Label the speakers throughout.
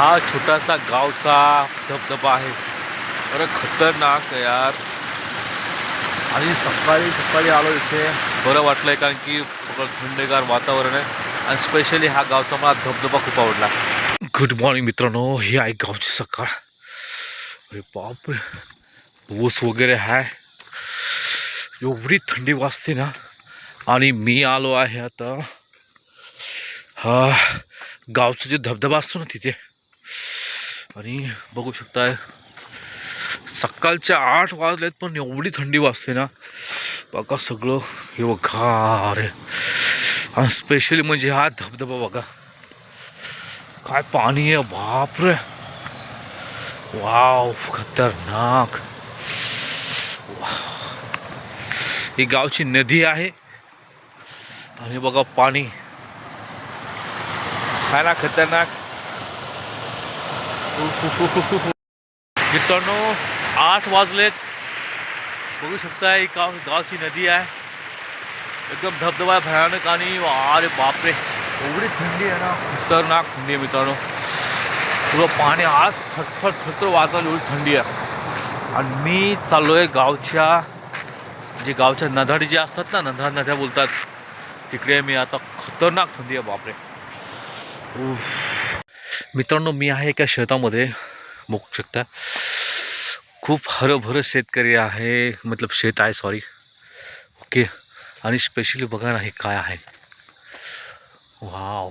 Speaker 1: हा छोटासा गावचा धबधबा आहे. अरे खतरनाक आहे यार. आणि सकाळी सकाळी आलो इथे. बरं वाटलंय कारण की थंडगार वातावरण आहे. आणि स्पेशली हा गावचा मला धबधबा खूप आवडला. गुड मॉर्निंग मित्रांनो ही आहे गावची सकाळ. अरे बाप ऊस वगैरे आहे. एवढी थंडी वाजते ना. आणि मी आलो आहे आता. हा गावचा जे धबधबा असतो ना तिथे. आणि बघू शकताय सकाळच्या आठ वाजलेत पण एवढी थंडी वाजते ना. बघा सगळं हे बघा अरे. आणि स्पेशली म्हणजे हा धबधबा बघा. काय पाणी आहे बापरे. वाव खतरनाक. ही गावची नदी आहे. आणि बघा पाणी. काय ना खतरनाक. मित्रांनो आठ वाजलेत बघू शकता ही गाव गावची नदी आहे. एकदम धबधबा भयानक आणि अरे बापरे. एवढी थंडी आहे ना. खतरनाक थंडी आहे मित्रांनो. पुरं पाणी आज थरथर थरथर वाजवलं एवढी थंडी आहे. आणि मी चाललो आहे गावच्या जे गावच्या नधाडी जे असतात ना नधा नद्या बोलतात तिकडे मी आता खतरनाक थंडी आहे बापरे. उफ. मित्रांनो मी आहे एका शेतामध्ये. बघू शकता. खूप हरभरं शेतकरी आहे. मतलब शेत आहे सॉरी ओके आणि स्पेशली बघा ना हे काय आहे. वाव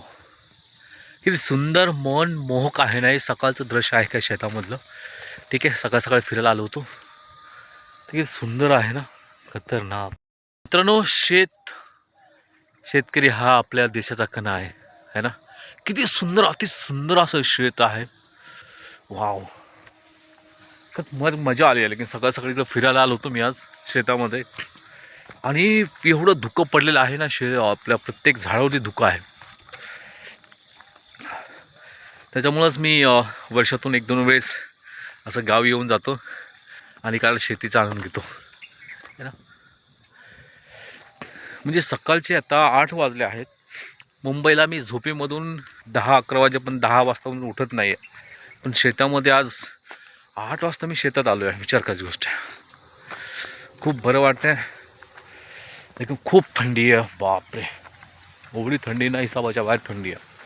Speaker 1: किती सुंदर मन मोहक आहे ना हे सकाळचं दृश्य आहे का शेतामधलं. ठीक आहे सकाळ सकाळी फिरायला आलो होतो. ते किती सुंदर आहे ना. खतरनाक. मित्रांनो शेत शेतकरी हा आपल्या देशाचा कणा आहे. है ना? किती सुंदर अति सुंदर असं शेत आहे. वाव खत मग मजा आली आहे लेकिन सकाळ सकाळी इकडं फिरायला आलो होतो मी आज शेतामध्ये. आणि एवढं धुकं पडलेलं आहे ना शे आपल्या प्रत्येक झाडावरती धुकं आहे. त्याच्यामुळंच मी वर्षातून एक दोन वेळेस असं गाव येऊन जातो आणि काल शेतीचा आनंद घेतो. ना? म्हणजे सकाळचे आता आठ वाजले आहेत. मुंबईला मी झोपेमधून दहा अकरा वाजेपर्यंत दहा वाजता उठत नाही आहे पण शेतामध्ये आज आठ वाजता मी शेतात आलो आहे विचार करायची गोष्ट आहे. खूप बरं वाटतंय. लेकिन खूप थंडी आहे. बापरे. एवढी थंडी नाही हिसाबाच्या बाहेर थंडी आहे.